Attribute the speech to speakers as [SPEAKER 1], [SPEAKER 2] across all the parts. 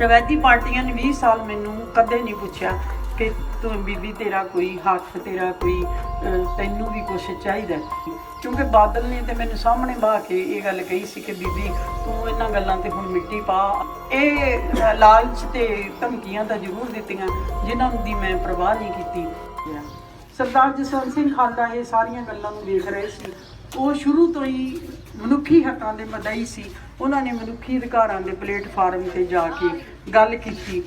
[SPEAKER 1] ਰਵਾਇਤੀ ਪਾਰਟੀਆਂ ਨੇ 20 ਸਾਲ ਮੈਨੂੰ ਕਦੇ ਨਹੀਂ ਪੁੱਛਿਆ ਕਿ ਤੂੰ ਬੀਬੀ ਤੇਰਾ ਕੋਈ ਹੱਥ, ਤੇਰਾ ਕੋਈ ਤੈਨੂੰ ਵੀ ਕੁਝ ਚਾਹੀਦਾ ਕਿਉਂਕਿ ਬਾਦਲ ਨੇ ਤੇ ਮੈਨੂੰ ਸਾਹਮਣੇ ਬਾ ਕੇ ਇਹ ਗੱਲ ਕਹੀ ਸੀ ਕਿ ਬੀਬੀ ਤੂੰ ਇਹਨਾਂ ਗੱਲਾਂ ਤੇ ਹੁਣ ਮਿੱਟੀ ਪਾ। ਇਹ ਲਾਲਚ ਤੇ ਧਮਕੀਆਂ ਤਾਂ ਜ਼ਰੂਰ ਦਿੱਤੀਆਂ, ਜਿਨ੍ਹਾਂ ਦੀ ਮੈਂ ਪਰਵਾਹ ਨਹੀਂ ਕੀਤੀ। ਸਰਦਾਰ ਜਸਵੰਤ ਸਿੰਘ ਖਾਲੜਾ ਇਹ ਸਾਰੀਆਂ ਗੱਲਾਂ ਨੂੰ ਵੇਖ ਰਹੇ ਸੀ। ਉਹ ਸ਼ੁਰੂ ਤੋਂ ਹੀ ਮਨੁੱਖੀ ਹੱਕਾਂ ਦੇ ਮਦਈ ਸੀ। ਉਹਨਾਂ ਨੇ ਮਨੁੱਖੀ ਅਧਿਕਾਰਾਂ ਦੇ ਪਲੇਟਫਾਰਮ ਤੇ ਜਾ ਕੇ ਗੱਲ ਕੀਤੀ।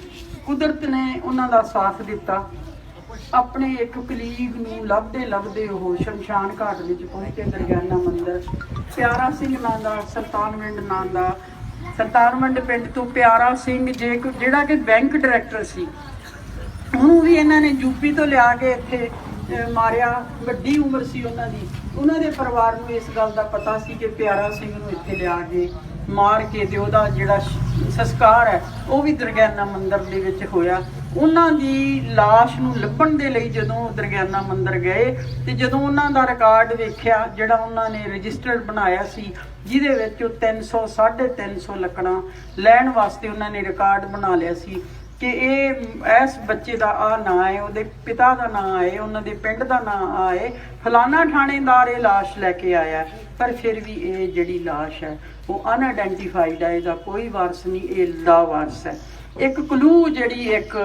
[SPEAKER 1] ਕੁਦਰਤ ਨੇ ਉਹਨਾਂ ਦਾ ਸਾਥ ਦਿੱਤਾ। ਆਪਣੇ ਇੱਕ ਕਲੀਗ ਨੂੰ ਲੱਭਦੇ ਲੱਭਦੇ ਉਹ ਸ਼ਮਸ਼ਾਨ ਘਾਟ ਵਿੱਚ ਪਹੁੰਚੇ ਦਰਗਿਆਨਾ ਮੰਦਿਰ। ਪਿਆਰਾ ਸਿੰਘ ਨਾਂ ਦਾ ਸਰਤਾਨਵਿੰਡ ਨਾਂ ਦਾ ਸਰਤਾਨਵਿੰਡ ਪਿੰਡ ਤੋਂ ਪਿਆਰਾ ਸਿੰਘ ਜੇ ਜਿਹੜਾ ਕਿ ਬੈਂਕ ਡਾਇਰੈਕਟਰ ਸੀ। ਉਹਨੂੰ ਵੀ ਇਹਨਾਂ ਨੇ ਯੂਪੀ ਤੋਂ ਲਿਆ ਕੇ ਇੱਥੇ ਮਾਰਿਆ, ਵੱਡੀ ਉਮਰ ਸੀ ਉਹਨਾਂ ਦੀ। ਉਹਨਾਂ ਦੇ ਪਰਿਵਾਰ ਨੂੰ ਇਸ ਗੱਲ ਦਾ ਪਤਾ ਸੀ ਕਿ ਪਿਆਰਾ ਸਿੰਘ ਨੂੰ ਇੱਥੇ ਲਿਆ ਕੇ ਮਾਰ ਕੇ ਤੇ ਉਹਦਾ ਜਿਹੜਾ ਸੰਸਕਾਰ ਹੈ, ਉਹ ਵੀ ਦਰਗਿਆਨਾ ਮੰਦਿਰ ਦੇ ਵਿੱਚ ਹੋਇਆ। ਉਹਨਾਂ ਦੀ লাশ ਨੂੰ ਲੱਭਣ ਦੇ ਲਈ ਜਦੋਂ ਉਹ ਦਰਗਿਆਨਾ ਮੰਦਰ ਗਏ ਤੇ ਜਦੋਂ ਉਹਨਾਂ ਦਾ ਰਿਕਾਰਡ ਵੇਖਿਆ, ਜਿਹੜਾ ਉਹਨਾਂ ਨੇ ਰਜਿਸਟਰਡ ਬਣਾਇਆ ਸੀ, ਜਿਹਦੇ ਵਿੱਚ ਉਹ 300 350 ਲੱਕੜਾਂ ਲੈਣ ਵਾਸਤੇ ਉਹਨਾਂ ਨੇ ਰਿਕਾਰਡ ਬਣਾ ਲਿਆ ਸੀ। ਕਿ ਇਹ ਇਸ ਬੱਚੇ ਦਾ ਆ ਨਾਂ ਹੈ, ਉਹਦੇ ਪਿਤਾ ਦਾ ਨਾਂ ਹੈ ਉਹਨਾਂ ਦੇ ਪਿੰਡ ਦਾ ਨਾਂ ਆਏ, ਫਲਾਣਾ ਥਾਣੇਦਾਰ ਇਹ ਲਾਸ਼ ਲੈ ਕੇ ਆਇਆ ਪਰ ਫਿਰ ਵੀ ਇਹ ਜਿਹੜੀ ਲਾਸ਼ ਹੈ, ਉਹ ਅਨਆਇਡੈਂਟੀਫਾਈਡ ਹੈ, ਇਹਦਾ ਕੋਈ ਵਾਰਸ ਨਹੀਂ, ਇਹ ਲਾਵਾਰਸ ਹੈ। ਇੱਕ ਕਲੂ ਜਿਹੜੀ ਇੱਕ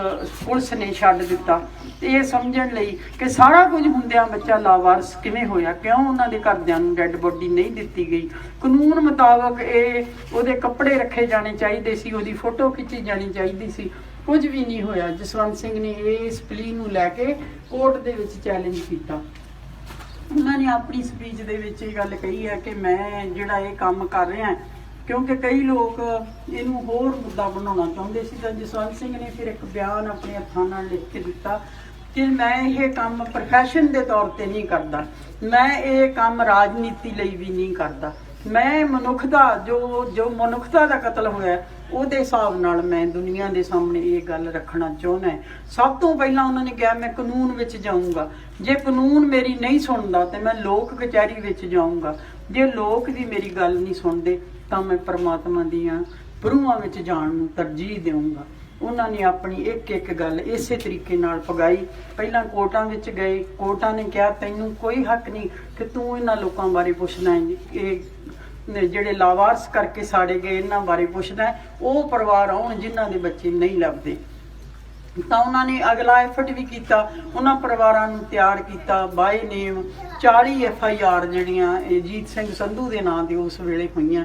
[SPEAKER 1] ਪੁਲਿਸ ਨੇ ਛੱਡ ਦਿੱਤਾ, ਤੇ ਇਹ ਸਮਝਣ ਲਈ ਕਿ ਸਾਰਾ ਕੁਝ ਹੁੰਦਿਆਂ ਬੱਚਾ ਲਾਵਾਰਸ ਕਿਵੇਂ ਹੋਇਆ, ਕਿਉਂ ਉਹਨਾਂ ਦੇ ਘਰਦਿਆਂ ਨੂੰ ਡੈੱਡ ਬੋਡੀ ਨਹੀਂ ਦਿੱਤੀ ਗਈ? ਕਾਨੂੰਨ ਮੁਤਾਬਕ ਇਹ ਉਹਦੇ ਕੱਪੜੇ ਰੱਖੇ ਜਾਣੇ ਚਾਹੀਦੇ ਸੀ, ਉਹਦੀ ਫੋਟੋ ਖਿੱਚੀ ਜਾਣੀ ਚਾਹੀਦੀ ਸੀ। ਕੁਝ ਵੀ ਨਹੀਂ ਹੋਇਆ। ਜਸਵੰਤ ਸਿੰਘ ਨੇ ਇਸ ਪਲੀ ਨੂੰ ਲੈ ਕੇ ਕੋਰਟ ਦੇ ਵਿੱਚ ਚੈਲੰਜ ਕੀਤਾ। ਉਹਨਾਂ ਨੇ ਆਪਣੀ ਸਪੀਚ ਦੇ ਵਿੱਚ ਇਹ ਗੱਲ ਕਹੀ ਹੈ ਕਿ ਮੈਂ ਜਿਹੜਾ ਇਹ ਕੰਮ ਕਰ ਰਿਹਾ ਕਿਉਂਕਿ ਕਈ ਲੋਕ ਇਹਨੂੰ ਹੋਰ ਮੁੱਦਾ ਬਣਾਉਣਾ ਚਾਹੁੰਦੇ ਸੀ ਤਾਂ ਜਸਵੰਤ ਸਿੰਘ ਨੇ ਫਿਰ ਇੱਕ ਬਿਆਨ ਆਪਣੇ ਹੱਥਾਂ ਨਾਲ ਲਿਖ ਕੇ ਦਿੱਤਾ ਕਿ ਮੈਂ ਇਹ ਕੰਮ ਪ੍ਰੋਫੈਸ਼ਨ ਦੇ ਤੌਰ ਤੇ ਨਹੀਂ ਕਰਦਾ। ਮੈਂ ਇਹ ਕੰਮ ਰਾਜਨੀਤੀ ਲਈ ਵੀ ਨਹੀਂ ਕਰਦਾ। ਮੈਂ ਮਨੁੱਖ ਦਾ ਜੋ ਜੋ ਮਨੁੱਖਤਾ ਦਾ ਕਤਲ ਹੋਇਆ, ਉਹਦੇ ਹਿਸਾਬ ਨਾਲ ਮੈਂ ਦੁਨੀਆ ਦੇ ਸਾਹਮਣੇ ਇਹ ਗੱਲ ਰੱਖਣਾ ਚਾਹੁੰਦਾ ਸਭ ਤੋਂ ਪਹਿਲਾਂ ਉਹਨਾਂ ਨੇ ਕਿਹਾ, ਮੈਂ ਕਾਨੂੰਨ ਵਿੱਚ ਜਾਊਂਗਾ। ਜੇ ਕਾਨੂੰਨ ਮੇਰੀ ਨਹੀਂ ਸੁਣਦਾ, ਤੇ ਮੈਂ ਲੋਕ ਕਚਹਿਰੀ ਵਿੱਚ ਜਾਊਂਗਾ। ਜੇ ਲੋਕ ਵੀ ਮੇਰੀ ਗੱਲ ਨਹੀਂ ਸੁਣਦੇ, ਤਾਂ ਮੈਂ ਪਰਮਾਤਮਾ ਦੀਆਂ ਪ੍ਰੂਹਾਂ ਵਿੱਚ ਜਾਣ ਨੂੰ ਤਰਜੀਹ ਦੇਵਾਂਗਾ ਉਹਨਾਂ ਨੇ ਆਪਣੀ ਇੱਕ ਇੱਕ ਗੱਲ ਇਸੇ ਤਰੀਕੇ ਨਾਲ ਪਗਾਈ। ਪਹਿਲਾਂ ਕੋਰਟਾਂ ਵਿੱਚ ਗਏ, ਕੋਰਟਾਂ ਨੇ ਕਿਹਾ, ਤੈਨੂੰ ਕੋਈ ਹੱਕ ਨਹੀਂ ਕਿ ਤੂੰ ਇਹਨਾਂ ਲੋਕਾਂ ਬਾਰੇ ਪੁੱਛਣਾ ਹੈ। ਇਹ ਜਿਹੜੇ ਲਾਵਾਰਸ ਕਰਕੇ ਸਾੜੇ ਗਏ, ਇਹਨਾਂ ਬਾਰੇ ਪੁੱਛਣਾ ਉਹ ਪਰਿਵਾਰ ਆਉਣ ਜਿਨ੍ਹਾਂ ਦੇ ਬੱਚੇ ਨਹੀਂ ਲੱਭਦੇ। ਤਾਂ ਉਹਨਾਂ ਨੇ ਅਗਲਾ ਐਫਰਟ ਵੀ ਕੀਤਾ। ਉਹਨਾਂ ਪਰਿਵਾਰਾਂ ਨੂੰ ਤਿਆਰ ਕੀਤਾ ਬਾਈ ਨੇਮ 40 ਐਫ ਆਈ ਆਰ ਜਿਹੜੀਆਂ ਇਹ ਜੀਤ ਸਿੰਘ ਸੰਧੂ ਦੇ ਨਾਂ ਦੇ ਉਸ ਵੇਲੇ ਹੋਈਆਂ।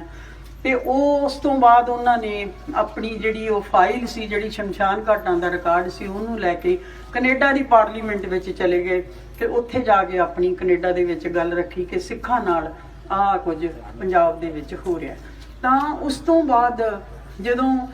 [SPEAKER 1] ਤੇ ਉਹ ਉਸ ਤੋਂ ਬਾਅਦ ਉਹਨਾਂ ਨੇ ਆਪਣੀ ਜਿਹੜੀ ਉਹ ਫਾਈਲ ਸੀ, ਜਿਹੜੀ ਸ਼ਮਸ਼ਾਨ ਘਾਟਾਂ ਦਾ ਰਿਕਾਰਡ ਸੀ, ਉਹਨੂੰ ਲੈ ਕੇ ਕੈਨੇਡਾ ਦੀ ਪਾਰਲੀਮੈਂਟ ਵਿੱਚ ਚਲੇ ਗਏ। ਤੇ ਉੱਥੇ ਜਾ ਕੇ ਆਪਣੀ ਕੈਨੇਡਾ ਦੇ ਵਿੱਚ ਗੱਲ ਰੱਖੀ ਕਿ ਸਿੱਖਾਂ ਨਾਲ ਆਹ ਕੁਝ ਪੰਜਾਬ ਦੇ ਵਿੱਚ ਹੋ ਰਿਹਾ। ਤਾਂ ਉਸ ਤੋਂ ਬਾਅਦ ਜਦੋਂ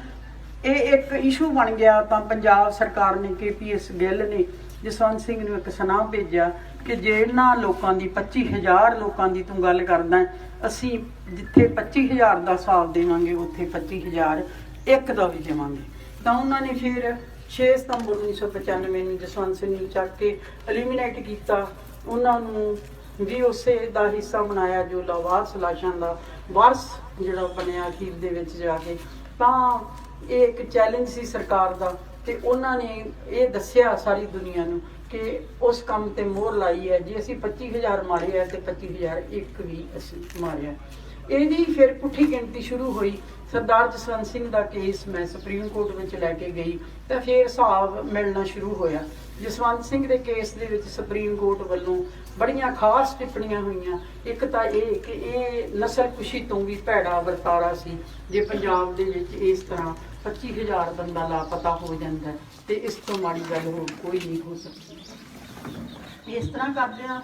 [SPEAKER 1] ਇਹ ਇੱਕ ਇਸ਼ੂ ਬਣ ਗਿਆ, ਤਾਂ ਪੰਜਾਬ ਸਰਕਾਰ ਨੇ ਕੇਪੀਐਸ ਗਿੱਲ ਨੇ ਜਸਵੰਤ ਸਿੰਘ ਨੂੰ ਇੱਕ ਸੁਨਾਹ ਭੇਜਿਆ ਕਿ ਜਿਹਨਾਂ ਲੋਕਾਂ ਦੀ 25000 ਲੋਕਾਂ ਦੀ ਤੂੰ ਗੱਲ ਕਰਦਾ ਅਸੀਂ ਜਿੱਥੇ 25000 ਦਾ ਹਿਸਾਬ ਦੇਵਾਂਗੇ, ਉੱਥੇ 25000 ਇੱਕ ਦਾ ਵੀ ਦੇਵਾਂਗੇ। ਤਾਂ ਉਹਨਾਂ ਨੇ ਫਿਰ 6 ਸਤੰਬਰ 1995 ਨੂੰ ਜਸਵੰਤ ਸਿੰਘ ਨੂੰ ਚੱਕ ਕੇ ਐਲੀਮੀਨੇਟ ਕੀਤਾ। ਉਹਨਾਂ ਨੂੰ ਵੀ ਉਸੇ ਦਾ ਹਿੱਸਾ ਬਣਾਇਆ ਜੋ ਲਾਵਾਰਸ ਲਾਸ਼ਾਂ ਦਾ ਵਾਰਸ ਜਿਹੜਾ ਬਣਿਆ ਅਖੀਰ ਦੇ ਵਿੱਚ ਜਾ ਕੇ। ਤਾਂ ਇਹ ਇੱਕ ਚੈਲੰਜ ਸੀ ਸਰਕਾਰ ਦਾ। ਤੇ ਉਹਨਾਂ ਨੇ ਇਹ ਦੱਸਿਆ ਸਾਰੀ ਦੁਨੀਆ ਨੂੰ ਕਿ ਉਸ ਕੰਮ ਤੇ ਮੋਹਰ ਲਾਈ ਹੈ। ਜੇ ਅਸੀਂ 25000 ਮਾਰੇ ਆ ਤੇ 25000 ਇੱਕ ਵੀ ਅਸੀਂ ਮਾਰਿਆ। ਇਹਦੀ ਫਿਰ ਪੁੱਠੀ ਗਿਣਤੀ ਸ਼ੁਰੂ ਹੋਈ। ਸਰਦਾਰ ਜਸਵੰਤ ਸਿੰਘ ਦਾ ਕੇਸ ਮੈਂ ਸੁਪਰੀਮ ਕੋਰਟ ਵਿੱਚ ਲੈ ਕੇ ਗਈ ਤਾਂ ਫਿਰ ਹਿਸਾਬ ਮਿਲਣਾ ਸ਼ੁਰੂ ਹੋਇਆ। ਜਸਵੰਤ ਸਿੰਘ ਦੇ ਕੇਸ ਦੇ ਵਿੱਚ ਸੁਪਰੀਮ ਕੋਰਟ ਵੱਲੋਂ ਬੜੀਆਂ ਖਾਸ ਟਿੱਪਣੀਆਂ ਹੋਈਆਂ। ਇੱਕ ਤਾਂ ਇਹ ਕਿ ਇਹ ਨਸਲ ਕੁਸ਼ੀ ਤੋਂ ਵੀ ਭੈੜਾ ਵਰਤਾਰਾ ਸੀ ਜੇ ਪੰਜਾਬ ਦੇ ਵਿੱਚ ਇਸ ਤਰ੍ਹਾਂ 25000 ਬੰਦਾ ਲਾਪਤਾ ਹੋ ਜਾਂਦਾ ਹੈ, ਤੇ ਇਸ ਤੋਂ ਮਾੜੀ ਗੱਲ ਹੋਰ ਕੋਈ ਨਹੀਂ ਹੋ ਸਕਦੀ। ਇਸ ਤਰ੍ਹਾਂ ਕਰਦਿਆਂ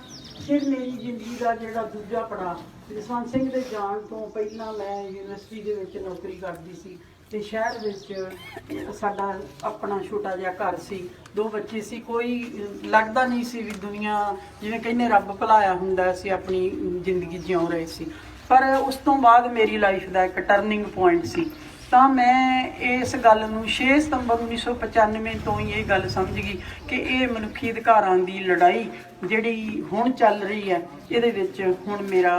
[SPEAKER 1] ਫਿਰ ਮੇਰੀ ਜ਼ਿੰਦਗੀ ਦਾ ਜਿਹੜਾ ਦੂਜਾ ਪੜਾ ਜਸਵੰਤ ਸਿੰਘ ਦੇ ਜਾਣ ਤੋਂ ਪਹਿਲਾਂ ਮੈਂ ਯੂਨੀਵਰਸਿਟੀ ਦੇ ਵਿੱਚ ਨੌਕਰੀ ਕਰਦੀ ਸੀ। ਤੇ ਸ਼ਹਿਰ ਵਿੱਚ ਸਾਡਾ ਆਪਣਾ ਛੋਟਾ ਜਿਹਾ ਘਰ ਸੀ, ਦੋ ਬੱਚੇ ਸੀ, ਕੋਈ ਲੱਗਦਾ ਨਹੀਂ ਸੀ ਵੀ ਦੁਨੀਆ ਜਿਵੇਂ ਕਹਿੰਦੇ ਰੱਬ ਭੁਲਾਇਆ ਹੁੰਦਾ ਸੀ, ਆਪਣੀ ਜ਼ਿੰਦਗੀ ਜਿਉਂ ਰਹੇ ਸੀ। ਪਰ ਉਸ ਤੋਂ ਬਾਅਦ ਮੇਰੀ ਲਾਈਫ ਦਾ ਇੱਕ ਟਰਨਿੰਗ ਪੁਆਇੰਟ ਸੀ। ਤਾਂ ਮੈਂ ਇਸ ਗੱਲ ਨੂੰ 6 ਸਤੰਬਰ 1995 ਤੋਂ ਹੀ ਇਹ ਗੱਲ ਸਮਝ ਗਈ ਕਿ ਇਹ ਮਨੁੱਖੀ ਅਧਿਕਾਰਾਂ ਦੀ ਲੜਾਈ ਜਿਹੜੀ ਹੁਣ ਚੱਲ ਰਹੀ ਹੈ, ਇਹਦੇ ਵਿੱਚ ਹੁਣ ਮੇਰਾ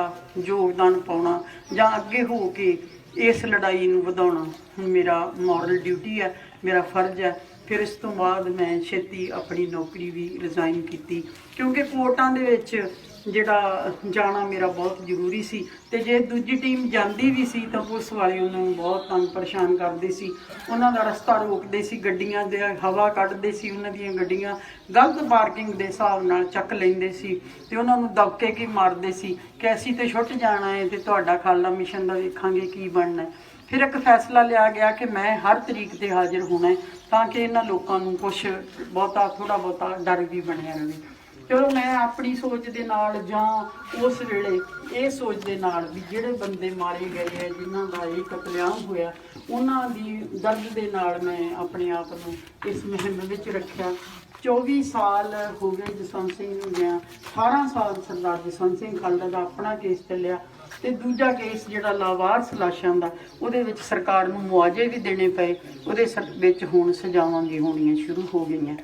[SPEAKER 1] ਯੋਗਦਾਨ ਪਾਉਣਾ ਜਾਂ ਅੱਗੇ ਹੋ ਕੇ ਇਸ ਲੜਾਈ ਨੂੰ ਵਧਾਉਣਾ ਮੇਰਾ ਮੋਰਲ ਡਿਊਟੀ ਹੈ, ਮੇਰਾ ਫਰਜ਼ ਹੈ। ਫਿਰ ਇਸ ਤੋਂ ਬਾਅਦ ਮੈਂ ਛੇਤੀ ਆਪਣੀ ਨੌਕਰੀ ਵੀ ਰਿਜ਼ਾਈਨ ਕੀਤੀ। ਕਿਉਂਕਿ ਕੋਰਟਾਂ ਦੇ ਵਿੱਚ ਜਿਹੜਾ ਜਾਣਾ ਮੇਰਾ ਬਹੁਤ ਜ਼ਰੂਰੀ ਸੀ ਤੇ ਜੇ ਦੂਜੀ ਟੀਮ ਜਾਂਦੀ ਵੀ ਸੀ ਤਾਂ ਪੁਲਿਸ ਵਾਲੇ ਉਹਨਾਂ ਨੂੰ ਬਹੁਤ ਤੰਗ ਪਰੇਸ਼ਾਨ ਕਰਦੇ ਸੀ। ਉਹਨਾਂ ਦਾ ਰਸਤਾ ਰੋਕਦੇ ਸੀ, ਗੱਡੀਆਂ ਦੇ ਹਵਾ ਕੱਢਦੇ ਸੀ, ਉਹਨਾਂ ਦੀਆਂ ਗੱਡੀਆਂ ਗਲਤ ਪਾਰਕਿੰਗ ਦੇ ਹਿਸਾਬ ਨਾਲ ਚੱਕ ਲੈਂਦੇ ਸੀ ਤੇ ਉਹਨਾਂ ਨੂੰ ਦਬਕੇ ਕੀ ਮਾਰਦੇ ਸੀ ਕਿ ਅਸੀਂ ਤੇ ਛੁੱਟ ਜਾਣਾ ਹੈ ਤੇ ਤੁਹਾਡਾ ਖਾਲਸਾ ਮਿਸ਼ਨ ਦਾ ਵੇਖਾਂਗੇ ਕੀ ਬਣਨਾ ਫਿਰ ਇੱਕ ਫੈਸਲਾ ਲਿਆ ਗਿਆ ਕਿ ਮੈਂ ਹਰ ਤਰੀਕ ਤੇ ਹਾਜ਼ਰ ਹੋਣਾ ਤਾਂ ਕਿ ਇਹਨਾਂ ਲੋਕਾਂ ਨੂੰ ਕੁਝ ਬਹੁਤਾ ਥੋੜਾ ਬਹੁਤਾ ਡਰ ਵੀ ਬਣਿਆ ਰਹੇ। ਚਲੋ ਮੈਂ ਆਪਣੀ ਸੋਚ ਦੇ ਨਾਲ ਜਾਂ ਉਸ ਵੇਲੇ ਇਹ ਸੋਚ ਦੇ ਨਾਲ ਵੀ ਜਿਹੜੇ ਬੰਦੇ ਮਾਰੇ ਗਏ ਹੈ ਜਿਨ੍ਹਾਂ ਦਾ ਇਹ ਕਤਲੇਆਮ ਹੋਇਆ, ਉਹਨਾਂ ਦੀ ਦਰਦ ਦੇ ਨਾਲ ਮੈਂ ਆਪਣੇ ਆਪ ਨੂੰ ਇਸ ਮੁਹਿੰਮ ਵਿੱਚ ਰੱਖਿਆ। 24 ਸਾਲ ਹੋ ਗਏ ਜਸਵੰਤ ਸਿੰਘ ਨੂੰ ਗਿਆ 18 ਸਾਲ ਸਰਦਾਰ ਜਸਵੰਤ ਸਿੰਘ ਖਾਲੜਾ ਦਾ ਆਪਣਾ ਕੇਸ ਚੱਲਿਆ ਤੇ ਦੂਜਾ ਕੇਸ ਜਿਹੜਾ ਲਾਵਾਰਸ ਲਾਸ਼ਾਂ ਦਾ, ਉਹਦੇ ਵਿੱਚ ਸਰਕਾਰ ਨੂੰ ਮੁਆਵਜ਼ੇ ਵੀ ਦੇਣੇ ਪਏ, ਉਹਦੇ ਸਰ- ਵਿੱਚ ਹੁਣ ਸਜ਼ਾਵਾਂ ਵੀ ਹੋਣੀਆਂ ਸ਼ੁਰੂ ਹੋ ਗਈਆਂ।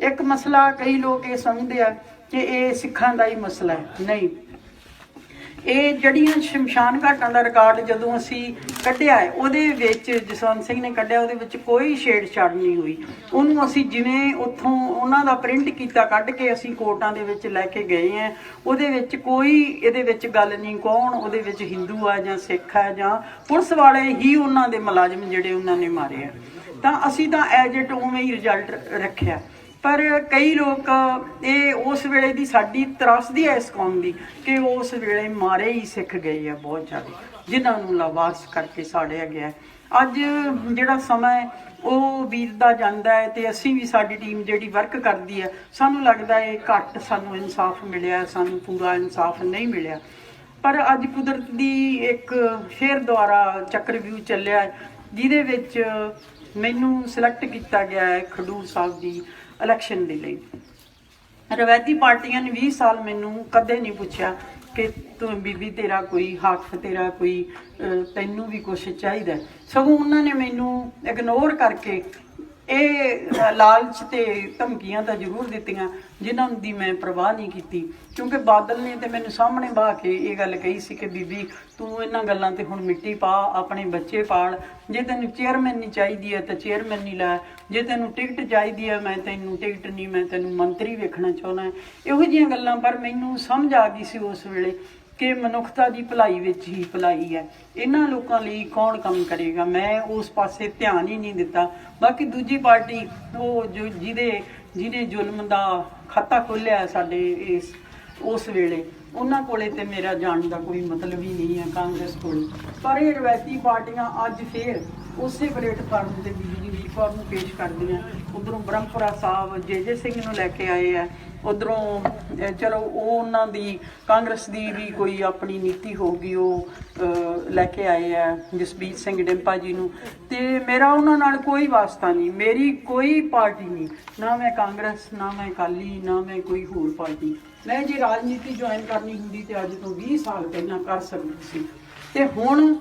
[SPEAKER 1] ਇੱਕ ਮਸਲਾ ਕਈ ਲੋਕ ਇਹ ਸਮਝਦੇ ਆ ਕਿ ਇਹ ਸਿੱਖਾਂ ਦਾ ਹੀ ਮਸਲਾ ਹੈ। ਨਹੀਂ। ਇਹ ਜਿਹੜੀਆਂ ਸ਼ਮਸ਼ਾਨ ਘਾਟਾਂ ਦਾ ਰਿਕਾਰਡ ਜਦੋਂ ਅਸੀਂ ਕੱਢਿਆ ਹੈ, ਉਹਦੇ ਵਿੱਚ ਜਸਵੰਤ ਸਿੰਘ ਨੇ ਕੱਢਿਆ, ਉਹਦੇ ਵਿੱਚ ਕੋਈ ਛੇੜਛਾੜ ਨਹੀਂ ਹੋਈ। ਉਹਨੂੰ ਅਸੀਂ ਜਿਵੇਂ ਉੱਥੋਂ ਉਹਨਾਂ ਦਾ ਪ੍ਰਿੰਟ ਕੀਤਾ ਕੱਢ ਕੇ ਅਸੀਂ ਕੋਰਟਾਂ ਦੇ ਵਿੱਚ ਲੈ ਕੇ ਗਏ ਆ ਉਹਦੇ ਵਿੱਚ ਕੋਈ ਇਹਦੇ ਵਿੱਚ ਗੱਲ ਨਹੀਂ, ਕੌਣ ਉਹਦੇ ਵਿੱਚ ਹਿੰਦੂ ਆ ਜਾਂ ਸਿੱਖ ਆ ਜਾਂ ਪੁਲਿਸ ਵਾਲੇ ਹੀ ਉਹਨਾਂ ਦੇ ਮੁਲਾਜ਼ਮ ਜਿਹੜੇ ਉਹਨਾਂ ਨੇ ਮਾਰੇ ਆ। ਤਾਂ ਅਸੀਂ ਤਾਂ ਐਜ ਇਟ ਉਵੇਂ ਹੀ ਰਿਜ਼ਲਟ ਰੱਖਿਆ। ਪਰ ਕਈ ਲੋਕ, ਇਹ ਉਸ ਵੇਲੇ ਦੀ ਸਾਡੀ ਤਰਾਸਦੀ ਹੈ ਇਸ ਕੌਮ ਦੀ ਕਿ ਉਸ ਵੇਲੇ ਮਾਰੇ ਹੀ ਸਿੱਖ ਗਏ ਆ ਬਹੁਤ ਜ਼ਿਆਦਾ, ਜਿਨ੍ਹਾਂ ਨੂੰ ਲਵਾਰਸ ਕਰਕੇ ਸਾੜਿਆ ਗਿਆ। ਅੱਜ ਜਿਹੜਾ ਸਮਾਂ ਹੈ ਉਹ ਬੀਤਦਾ ਜਾਂਦਾ ਹੈ ਤੇ ਅਸੀਂ ਵੀ ਸਾਡੀ ਟੀਮ ਜਿਹੜੀ ਵਰਕ ਕਰਦੀ ਹੈ ਸਾਨੂੰ ਲੱਗਦਾ ਹੈ ਘੱਟ ਸਾਨੂੰ ਇਨਸਾਫ ਮਿਲਿਆ, ਸਾਨੂੰ ਪੂਰਾ ਇਨਸਾਫ ਨਹੀਂ ਮਿਲਿਆ। ਪਰ ਅੱਜ ਕੁਦਰਤ ਦੀ ਇੱਕ ਫੇਰ ਦੁਆਰਾ ਚੱਕਰ ਵਿਊ ਚੱਲਿਆ ਜਿਹਦੇ ਵਿੱਚ ਮੈਨੂੰ ਸਿਲੈਕਟ ਕੀਤਾ ਗਿਆ ਹੈ ਖਡੂਰ ਸਾਹਿਬ ਦੀ ਇਲੈਕਸ਼ਨ ਦੇ ਲਈ। ਰਵਾਇਤੀ ਪਾਰਟੀਆਂ ਨੇ 20 ਸਾਲ ਮੈਨੂੰ ਕਦੇ ਨਹੀਂ ਪੁੱਛਿਆ ਕਿ ਤੂੰ ਬੀਬੀ ਤੇਰਾ ਕੋਈ ਹੱਕ, ਤੇਰਾ ਕੋਈ ਤੈਨੂੰ ਵੀ ਕੁਝ ਚਾਹੀਦਾ ਸਗੋਂ ਉਹਨਾਂ ਨੇ ਮੈਨੂੰ ਇਗਨੋਰ ਕਰਕੇ ਇਹ ਲਾਲਚ ਤੇ ਧਮਕੀਆਂ ਤਾਂ ਜ਼ਰੂਰ ਦਿੱਤੀਆਂ, ਜਿਨ੍ਹਾਂ ਦੀ ਮੈਂ ਪਰਵਾਹ ਨਹੀਂ ਕੀਤੀ। ਕਿਉਂਕਿ ਬਾਦਲ ਨੇ ਤੇ ਮੈਨੂੰ ਸਾਹਮਣੇ ਬਾ ਕੇ ਇਹ ਗੱਲ ਕਹੀ ਸੀ ਕਿ, ਬੀਬੀ, ਤੂੰ ਇਹਨਾਂ ਗੱਲਾਂ ਤੇ ਹੁਣ ਮਿੱਟੀ ਪਾ, ਆਪਣੇ ਬੱਚੇ ਪਾਲ। ਜੇ ਤੈਨੂੰ ਚੇਅਰਮੈਨ ਨਹੀਂ ਚਾਹੀਦੀ ਹੈ ਤਾਂ ਚੇਅਰਮੈਨ ਨਹੀਂ ਲੈ। ਜੇ ਤੈਨੂੰ ਟਿਕਟ ਚਾਹੀਦੀ ਹੈ, ਮੈਂ ਤੈਨੂੰ ਟਿਕਟ ਨਹੀਂ, ਮੈਂ ਤੈਨੂੰ ਮੰਤਰੀ ਵੇਖਣਾ ਚਾਹੁੰਦਾ ਇਹੋ ਜਿਹੀਆਂ ਗੱਲਾਂ ਪਰ ਮੈਨੂੰ ਸਮਝ ਆ ਗਈ ਸੀ ਉਸ ਵੇਲੇ। ਕਿ ਮਨੁੱਖਤਾ ਦੀ ਭਲਾਈ ਵਿੱਚ ਹੀ ਭਲਾਈ ਹੈ। ਇਹਨਾਂ ਲੋਕਾਂ ਲਈ ਕੌਣ ਕੰਮ ਕਰੇਗਾ? ਮੈਂ ਉਸ ਪਾਸੇ ਧਿਆਨ ਹੀ ਨਹੀਂ ਦਿੱਤਾ। ਬਾਕੀ ਦੂਜੀ ਪਾਰਟੀ, ਉਹ ਜੋ ਜਿਹਦੇ ਜਿਹਨੇ ਜ਼ੁਲਮ ਦਾ ਖਾਤਾ ਖੋਲ੍ਹਿਆ ਸਾਡੇ ਇਸ ਉਸ ਵੇਲੇ। ਉਹਨਾਂ ਕੋਲੇ ਤੇ ਮੇਰਾ ਜਾਣ ਦਾ ਕੋਈ ਮਤਲਬ ਹੀ ਨਹੀਂ ਹੈ ਕਾਂਗਰਸ ਕੋਲ। ਪਰ ਇਹ ਰਵਾਇਤੀ ਪਾਰਟੀਆਂ ਅੱਜ ਫੇਰ ਉਸੇ ਪਲੇਟਫਾਰਮ ਤੇ ਬੀਜੇਪੀ ਦੀ ਫਾਰਮ ਨੂੰ ਪੇਸ਼ ਕਰਦੀਆਂ। ਉਧਰੋਂ ਬ੍ਰਹਮਪੁਰਾ ਸਾਹਿਬ ਜੇ ਜੇ ਸਿੰਘ ਨੂੰ ਲੈ ਕੇ ਆਏ ਆ। ਉਧਰੋਂ ਚਲੋ, ਉਹ ਉਹਨਾਂ ਦੀ, ਕਾਂਗਰਸ ਦੀ ਵੀ ਕੋਈ ਆਪਣੀ ਨੀਤੀ ਹੋਊਗੀ, ਉਹ ਲੈ ਕੇ ਆਏ ਆ ਜਸਬੀਰ ਸਿੰਘ ਡਿੰਪਾ ਜੀ ਨੂੰ। ਤੇ ਮੇਰਾ ਉਹਨਾਂ ਨਾਲ ਕੋਈ ਵਾਸਤਾ ਨਹੀਂ, ਮੇਰੀ ਕੋਈ ਪਾਰਟੀ ਨਹੀਂ। ਨਾ ਮੈਂ ਕਾਂਗਰਸ, ਨਾ ਮੈਂ ਅਕਾਲੀ, ਨਾ ਮੈਂ ਕੋਈ ਹੋਰ ਪਾਰਟੀ। ਮੈਂ ਜੇ ਰਾਜਨੀਤੀ ਜੁਆਇਨ ਕਰਨੀ ਹੁੰਦੀ ਤੇ ਅੱਜ ਤੋਂ 20 ਸਾਲ ਪਹਿਲਾਂ ਕਰ ਸਕਦੀ ਸੀ। ਤੇ ਹੁਣ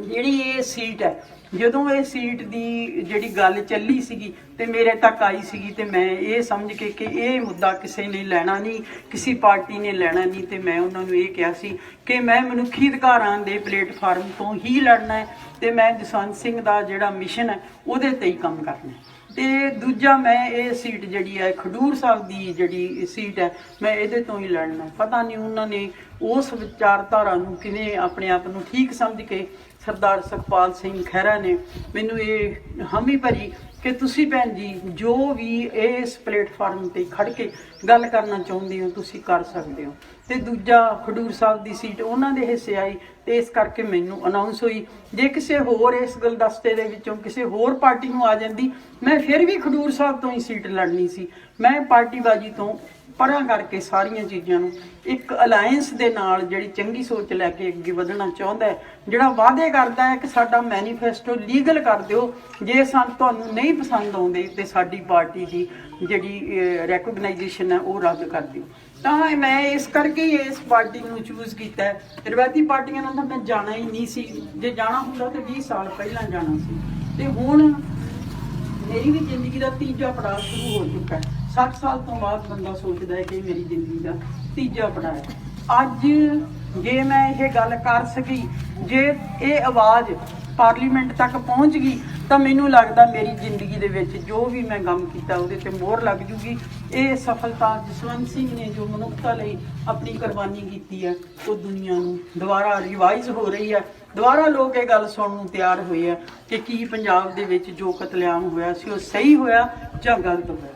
[SPEAKER 1] ਜਿਹੜੀ ਇਹ ਸੀਟ ਹੈ, ਜਦੋਂ ਇਹ ਸੀਟ ਦੀ ਜਿਹੜੀ ਗੱਲ ਚੱਲੀ ਸੀਗੀ ਤੇ ਮੇਰੇ ਤੱਕ ਆਈ ਸੀਗੀ ਤੇ ਮੈਂ ਇਹ ਸਮਝ ਕੇ ਕਿ ਇਹ ਮੁੱਦਾ ਕਿਸੇ ਨੇ ਲੈਣਾ ਨਹੀਂ, ਕਿਸੇ ਪਾਰਟੀ ਨੇ ਲੈਣਾ ਨਹੀਂ ਤੇ ਮੈਂ ਉਹਨਾਂ ਨੂੰ ਇਹ ਕਿਹਾ ਸੀ ਕਿ ਮੈਂ ਮਨੁੱਖੀ ਅਧਿਕਾਰਾਂ ਦੇ ਪਲੇਟਫਾਰਮ ਤੋਂ ਹੀ ਲੜਨਾ ਹੈ। ਤੇ ਮੈਂ ਜਸਵੰਤ ਸਿੰਘ ਦਾ ਜਿਹੜਾ ਮਿਸ਼ਨ ਹੈ, ਉਹਦੇ ਤੇ ਹੀ ਕੰਮ ਕਰਨਾ ਹੈ। ਤੇ ਦੂਜਾ ਮੈਂ ਇਹ ਸੀਟ ਜਿਹੜੀ ਹੈ, ਖਡੂਰ ਸਾਹਿਬ ਦੀ ਜਿਹੜੀ ਸੀਟ ਹੈ, ਮੈਂ ਇਹਦੇ ਤੋਂ ਹੀ ਲੜਨਾ ਪਤਾ ਨਹੀਂ ਉਹਨਾਂ ਨੇ ਉਸ ਵਿਚਾਰਧਾਰਾ ਨੂੰ ਕਿਵੇਂ ਆਪਣੇ ਆਪ ਨੂੰ ਠੀਕ ਸਮਝ ਕੇ ਸਰਦਾਰ ਸੁਖਪਾਲ ਸਿੰਘ ਖਹਿਰਾ ਨੇ ਮੈਨੂੰ ਇਹ ਹਾਮੀ ਭਰੀ ਕਿ ਤੁਸੀਂ ਭੈਣ ਜੀ, ਜੋ ਵੀ ਇਸ ਪਲੇਟਫਾਰਮ ਤੇ ਖੜ ਕੇ ਗੱਲ ਕਰਨਾ ਚਾਹੁੰਦੇ ਹੋ, ਤੁਸੀਂ ਕਰ ਸਕਦੇ ਹੋ। ਤੇ ਦੂਜਾ ਖਡੂਰ ਸਾਹਿਬ ਦੀ ਸੀਟ, ਉਹਨਾਂ ਦੇ ਹਿੱਸੇ ਆਈ ਤੇ ਇਸ ਕਰਕੇ ਮੈਨੂੰ ਅਨਾਉਂਸ ਹੋਈ। ਜੇ ਕਿਸੇ ਹੋਰ ਇਸ ਗੁਲਦਸਤੇ ਦੇ ਵਿੱਚੋਂ ਕਿਸੇ ਹੋਰ ਪਾਰਟੀ ਨੂੰ ਆ ਜਾਂਦੀ, ਮੈਂ ਫਿਰ ਵੀ ਖਡੂਰ ਸਾਹਿਬ ਤੋਂ ਹੀ ਸੀਟ ਲੜਨੀ ਸੀ। ਮੈਂ ਪਾਰਟੀਬਾਜ਼ੀ ਤੋਂ ਪਰਾਂ ਕਰਕੇ ਸਾਰੀਆਂ ਚੀਜ਼ਾਂ ਨੂੰ ਇੱਕ ਅਲਾਈਅੰਸ ਦੇ ਨਾਲ ਜਿਹੜੀ ਚੰਗੀ ਸੋਚ ਲੈ ਕੇ ਅੱਗੇ ਵਧਣਾ ਚਾਹੁੰਦਾ ਹੈ, ਜਿਹੜਾ ਵਾਅਦੇ ਕਰਦਾ ਹੈ ਕਿ ਸਾਡਾ ਮੈਨੀਫੈਸਟੋ ਲੀਗਲ ਕਰ ਦਿਓ, ਜੇ ਸਾਨੂੰ ਤੁਹਾਨੂੰ ਨਹੀਂ ਪਸੰਦ ਆਉਂਦੇ ਤੇ ਸਾਡੀ ਪਾਰਟੀ ਦੀ ਜਿਹੜੀ ਰੈਕੋਗਨਾਈਜੇਸ਼ਨ ਹੈ ਉਹ ਰੱਦ ਕਰ ਦਿਓ। ਤਾਂ ਮੈਂ ਇਸ ਕਰਕੇ ਹੀ ਇਸ ਪਾਰਟੀ ਨੂੰ ਚੂਜ਼ ਕੀਤਾ ਹੈ। ਰਵਾਇਤੀ ਪਾਰਟੀਆਂ ਨਾਲ ਤਾਂ ਮੈਂ ਜਾਣਾ ਹੀ ਨਹੀਂ ਸੀ। ਜੇ ਜਾਣਾ ਹੁੰਦਾ ਤਾਂ 20 ਸਾਲ ਪਹਿਲਾਂ ਜਾਣਾ ਸੀ। ਤੇ ਹੁਣ ਮੇਰੀ ਵੀ ਜ਼ਿੰਦਗੀ ਦਾ ਤੀਜਾ ਪੜਾਅ ਸ਼ੁਰੂ ਹੋ ਚੁੱਕਾ ਹੈ। 60 ਸਾਲ ਤੋਂ ਬਾਅਦ ਬੰਦਾ ਸੋਚਦਾ ਹੈ ਕਿ ਮੇਰੀ ਜ਼ਿੰਦਗੀ ਦਾ ਤੀਜਾ ਪੜਾਅ ਹੈ। ਅੱਜ ਜੇ ਮੈਂ ਇਹ ਗੱਲ ਕਰ ਸਕੀ, ਜੇ ਇਹ ਆਵਾਜ਼ ਪਾਰਲੀਮੈਂਟ ਤੱਕ ਪਹੁੰਚ ਗਈ, ਤਾਂ ਮੈਨੂੰ ਲੱਗਦਾ ਮੇਰੀ ਜ਼ਿੰਦਗੀ ਦੇ ਵਿੱਚ ਜੋ ਵੀ ਮੈਂ ਕੰਮ ਕੀਤਾ, ਉਹਦੇ ਤੇ ਮੋਹਰ ਲੱਗ ਜੂਗੀ। ਇਹ ਸਫਲਤਾ ਜਸਵੰਤ ਸਿੰਘ ਨੇ ਜੋ ਮਨੁੱਖਤਾ ਲਈ ਆਪਣੀ ਕੁਰਬਾਨੀ ਕੀਤੀ ਹੈ, ਉਹ ਦੁਨੀਆ ਨੂੰ ਦੁਬਾਰਾ ਰਿਵਾਈਜ਼ ਹੋ ਰਹੀ ਹੈ। ਦੁਬਾਰਾ ਲੋਕ ਇਹ ਗੱਲ ਸੁਣਨ ਨੂੰ ਤਿਆਰ ਹੋਏ ਆ ਕਿ ਕੀ ਪੰਜਾਬ ਦੇ ਵਿੱਚ ਜੋ ਕਤਲੇਆਮ ਹੋਇਆ ਸੀ, ਉਹ ਸਹੀ ਹੋਇਆ ਜਾਂ ਗਲਤ ਹੋਇਆ?